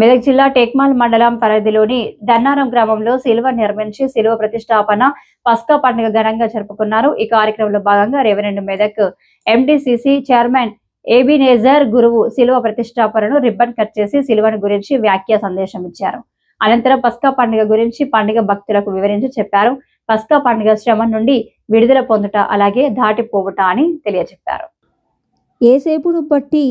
మెదక్ జిల్లా టెక్మాల్ మండలం పరిధిలోని దన్నారం గ్రామంలో శిలువ నిర్మించి శిలువ ప్రతిష్టాపన పస్కా పండుగ ఘనంగా జరుపుకున్నారు. ఈ కార్యక్రమంలో భాగంగా revenue Medak MDCC chairman Ebenezer గురువు శిలువ ప్రతిష్టాపనను రిబ్బన్ కట్ చేసి శిలువను గురించి వ్యాఖ్య సందేశం ఇచ్చారు. అనంతరం పస్కా పండుగ గురించి పండుగ భక్తులకు వివరించి చెప్పారు. పస్కా పండుగ శ్రమ నుండి విడుదల పొందుట అలాగే దాటిపోవుట అని తెలియజెప్పారు. ఏసేపును బట్టి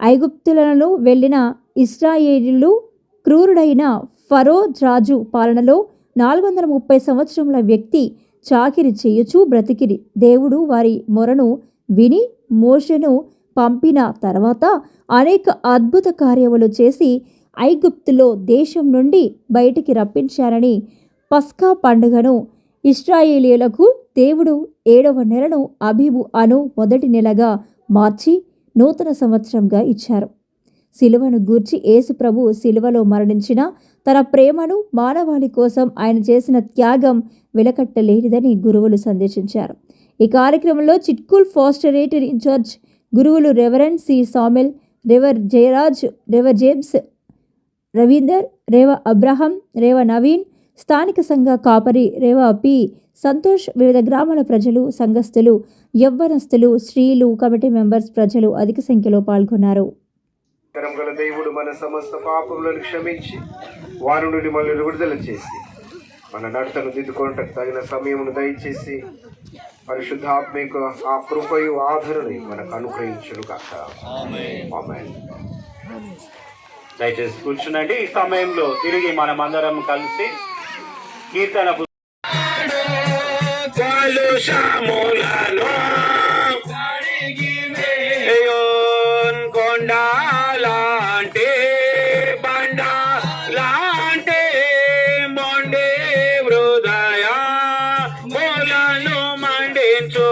ఐగుప్తులను వెళ్ళిన ఇస్రాయేలీలు క్రూరుడైన ఫరో రాజు పాలనలో నాలుగు వందల ముప్పై సంవత్సరముల వ్యక్తి చాకిరి చేయుచు బ్రతికిరి. దేవుడు వారి మొరను విని మోషను పంపిన తర్వాత అనేక అద్భుత కార్యములు చేసి ఐగుప్తులో దేశం నుండి బయటికి రప్పించారని పస్కా పండుగను ఇస్రాయేలీలకు దేవుడు ఏడవ నెలను అభిబు అను మొదటి నెలగా మార్చి నూతన సంవత్సరంగా ఇచ్చారు. శిలువను గూర్చి యేసుప్రభు శిలువలో మరణించిన తన ప్రేమను మానవాళి కోసం ఆయన చేసిన త్యాగం వెలకట్టలేనిదని గురువులు సందేశించారు. ఈ కార్యక్రమంలో చిట్కూల్ ఫాస్టరేటర్ ఇన్ఛార్జ్ గురువులు reverend C Samuel Rev Jayaraj Rev James Ravinder Rev Abraham Rev Naveen స్థానిక సంఘ కాపరి రేవ పి సంతోష్ వివిధ గ్రామాల ప్రజలు సంఘస్థులు యవ్వనస్తులు స్త్రీలు కమిటీ మెంబర్స్ ప్రజలు అధిక సంఖ్యలో పాల్గొన్నారు. కరం గల దేవుడు మన సమస్త పాపములను క్షమించి వారి నుండి మనల్ని విడుదల చేసి మన నడతను దిద్దుకోవటం తగిన సమయమును దయచేసి పరిశుద్ధాత్మిక ఆ కృపయు ఆదరణని మనకు అనుగ్రహించును కాక ఆమేన్. దయచేసి కూర్చునండి. ఈ సమయంలో తిరిగి మనం అందరం కలిసి కీర్తన మండించు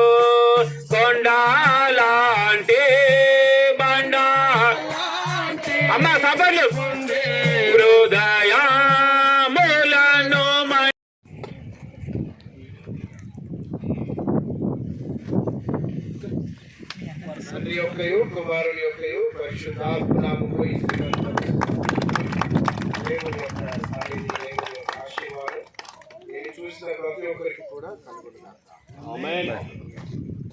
కొండాలాంటి బండ. అమ్మ సభలు హృదయ తండ్రి యొక్కయు కుమారుని యొక్కయు పరిశుద్ధాత్మనామము దేవుని దేవుని యొక్క ఆశీర్వాదం. నేను చూసిన ప్రతి ఒక్కరికి కూడా కలుగుతున్నాను Amen.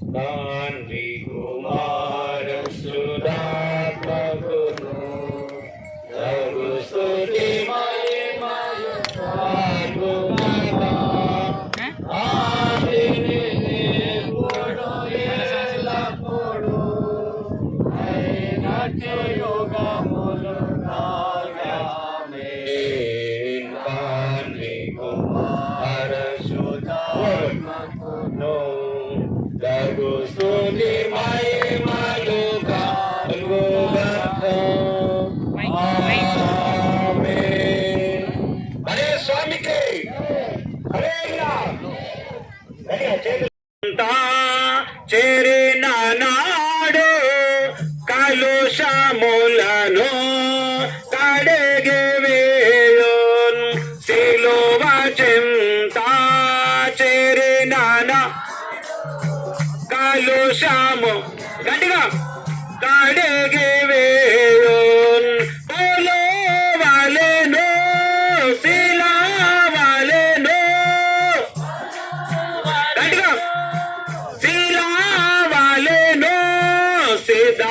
Nandi Kumar Sudhata Guru Dharu Sudhi Yoga Mulukaya Mein Pani Kumar కలుషము గట్టిగా. కడిగి వేయున్ కొలువలెను శిలవలెను. గట్టిగా. శిలవలెను సిద్ధ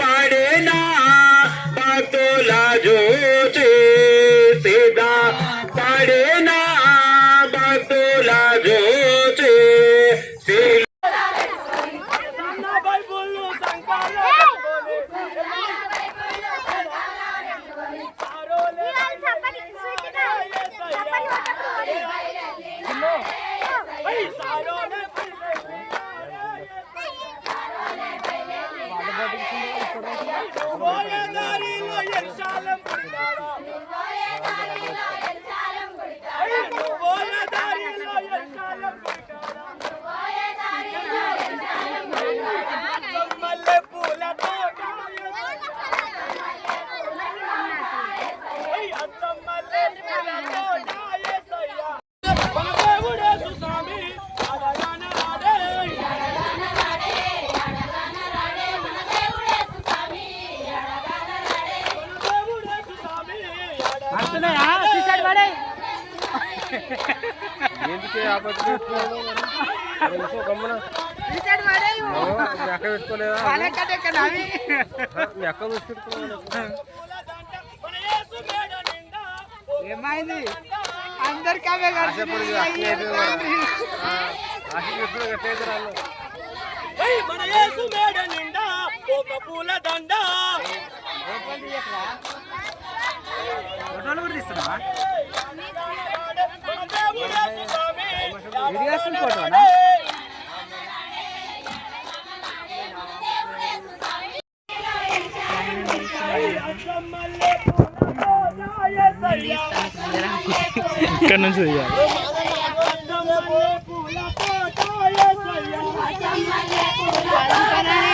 పడిన భక్తుల జోచి సిద్ధ పడిన భక్తుల Voy a dar y ఊరికే ఆపత్తి గమ్మున పెట్టుకోలేదా ఏమైంది అందరికి అవే మన యేసు మేడ నిండా ఒక పూల దండ ఫోటోలు కూడా తీస్తున్నావా రిహార్సల్ ఫోటోనా? ఇక్కడ నుంచి తీయాలి. అలంకరణ